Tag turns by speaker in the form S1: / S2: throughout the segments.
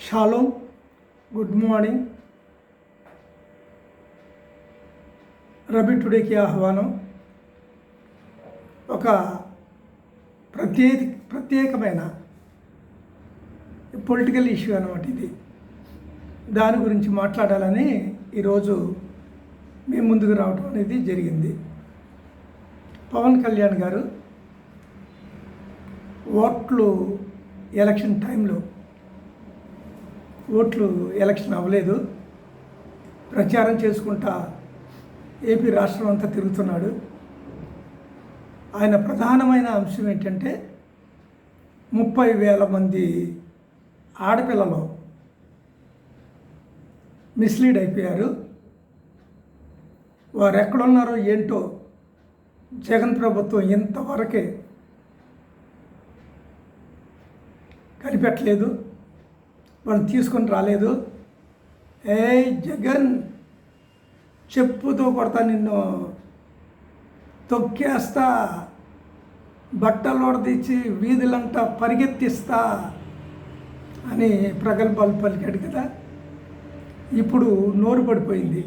S1: Shallow good morning rabi టుడేకి ఆహ్వానం ఒక ప్రత్యేక ప్రత్యేకమైన పొలిటికల్ ఇష్యూ అనమాట ఇది దాని గురించి మాట్లాడాలని ఈరోజు మేము ముందుకు రావడం అనేది జరిగింది పవన్ కళ్యాణ్ గారు ఓట్లు ఎలక్షన్ టైంలో ఓట్లు ఎలక్షన్ అవ్వలేదు. ప్రచారం చేసుకుంటా ఏపీ రాష్ట్రం అంతా తిరుగుతున్నాడు. ఆయన ప్రధానమైన అంశం ఏంటంటే ముప్పై వేల మంది ఆడపిల్లలు మిస్లీడ్ అయిపోయారు. వారు ఎక్కడున్నారో ఏంటో జగన్ ప్రభుత్వం ఇంతవరకే కనిపెట్టలేదు. వాళ్ళు తీసుకొని రాలేదు. ఏ జగన్ చెప్పుతో కొడతా నిన్ను. తొక్కేస్తా. బట్టలు తీసి వీధులంతా పరిగెత్తిస్తా అని ప్రగల్భాలు పలికాడు కదా. ఇప్పుడు నోరు పడిపోయింది.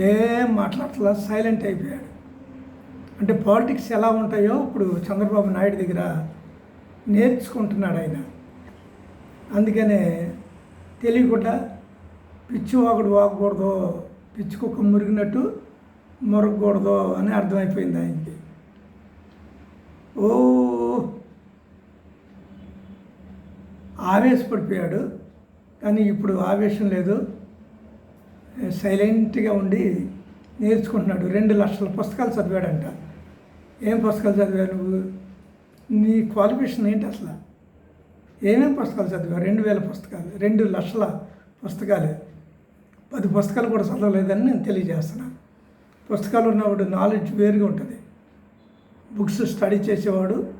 S1: ఏం మాట్లాడట్లా సైలెంట్ అయిపోయాడు. అంటే పాలిటిక్స్ ఎలా ఉంటాయో ఇప్పుడు చంద్రబాబు నాయుడు దగ్గర నేర్చుకుంటున్నాడు ఆయన. అందుకనే తెలియకుండా పిచ్చి వాగుడు వాగకూడదు పిచ్చి కుక్క మురిగినట్టు మురగకూడదు అని అర్థమైపోయింది ఆయనకి. ఓ ఆవేశపడిపోయాడు కానీ ఇప్పుడు ఆవేశం లేదు. సైలెంట్గా ఉండి నేర్చుకుంటున్నాడు. రెండు లక్షల పుస్తకాలు చదివాడంట. ఏం పుస్తకాలు చదివావు నువ్వు? నీ క్వాలిఫికేషన్ ఏంటి అసలు? ఏమేమి పుస్తకాలు చదివావు? రెండు వేల పుస్తకాలు రెండు లక్షల పుస్తకాలు. పది పుస్తకాలు కూడా చదవలేదని నేను తెలియజేస్తున్నాను పుస్తకాలు ఉన్నవాడు నాలెడ్జ్ వేరుగా ఉంటుంది. బుక్స్ స్టడీ చేసేవాడు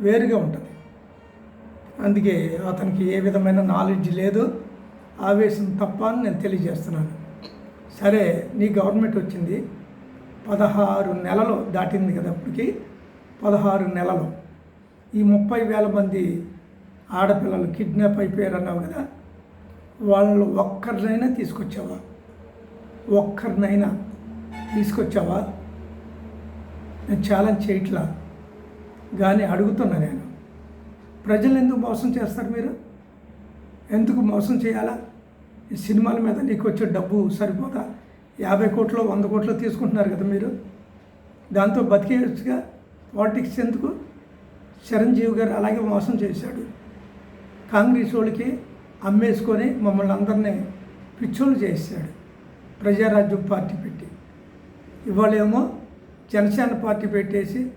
S1: వేరుగా ఉంటుంది. అందుకే అతనికి ఏ విధమైన నాలెడ్జ్ లేదు ఆవేశం తప్ప అని నేను తెలియజేస్తున్నాను. సరే నీ గవర్నమెంట్ వచ్చింది. పదహారు నెలలు దాటింది కదా అప్పటికి. పదహారు నెలలు. ఈ ముప్పై వేల మంది ఆడపిల్లలు కిడ్నాప్ అయిపోయారు అన్నావు కదా వాళ్ళు ఒక్కరినైనా తీసుకొచ్చావా? ఒక్కరినైనా తీసుకొచ్చావా? నేను ఛాలెంజ్ చేయట్లా. కానీ అడుగుతున్నా నేను. ప్రజలు ఎందుకు మోసం చేస్తారు మీరు? ఎందుకు మోసం చేయాలా? ఈ సినిమాల మీద నీకు వచ్చే డబ్బు సరిపోతా యాభై కోట్లు వంద కోట్లు తీసుకుంటున్నారు కదా మీరు. దాంతో బతికేయచ్చుగా. పాలిటిక్స్ ఎందుకు? చిరంజీవి గారు అలాగే మోసం చేశాడు. కాంగ్రెస్ వాళ్ళకి అమ్మేసుకొని మమ్మల్ని అందరినీ పిచ్చోళ్ళు చేశాడు. ప్రజారాజ్యం పార్టీ పెట్టి. ఇవాళేమో జనసేన పార్టీ పెట్టేసి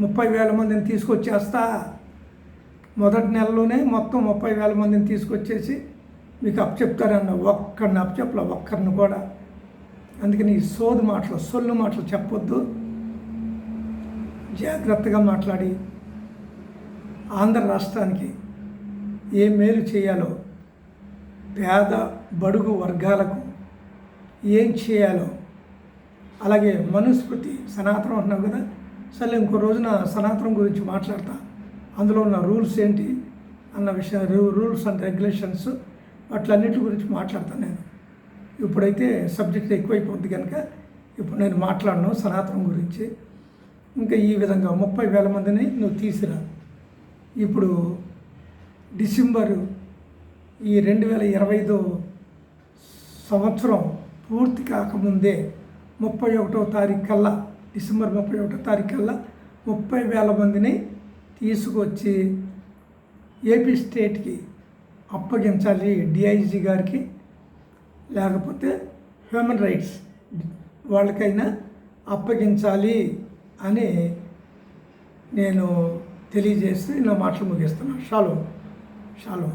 S1: ముప్పై వేల మందిని తీసుకొచ్చేస్తా. మొదటి నెలలోనే మొత్తం ముప్పై వేల మందిని తీసుకొచ్చేసి మీకు అప్పచెప్తారన్న ఒక్కరిని అప్పచెప్పల ఒక్కరిని కూడా. అందుకని ఈ సోదు మాటలు సొల్లు మాటలు చెప్పొద్దు. జాగ్రత్తగా మాట్లాడి. ఆంధ్ర రాష్ట్రానికి ఏ మేలు చేయాలో పేద బడుగు వర్గాలకు ఏం చేయాలో. అలాగే మనుస్మృతి సనాతనం అంటున్నావు కదా. సరే ఇంకో రోజున సనాతనం గురించి మాట్లాడతా. అందులో ఉన్న రూల్స్ ఏంటి అన్న విషయం రూల్స్ అండ్ రెగ్యులేషన్స్ వాటిలన్నిటి గురించి మాట్లాడతాను నేను. ఇప్పుడైతే సబ్జెక్ట్ ఎక్కువైపోద్ది కనుక ఇప్పుడు నేను మాట్లాడను సనాతనం గురించి. ఇంకా ఈ విధంగా ముప్పై వేల మందిని నువ్వు తీసిరా. ఇప్పుడు డిసెంబరు ఈ రెండు వేల ఇరవై ఐదో సంవత్సరం పూర్తి కాకముందే ముప్పై ఒకటో తారీఖు కల్లా డిసెంబర్ ముప్పై ఒకటో తారీఖు కల్లా ముప్పై వేల మందిని తీసుకొచ్చి ఏపీ స్టేట్కి అప్పగించాలి డిఐజీ గారికి. లేకపోతే హ్యూమన్ రైట్స్ వాళ్ళకైనా అప్పగించాలి అని నేను తెలియజేసి నా మాటలు ముగిస్తున్నాను షాలో. షాలో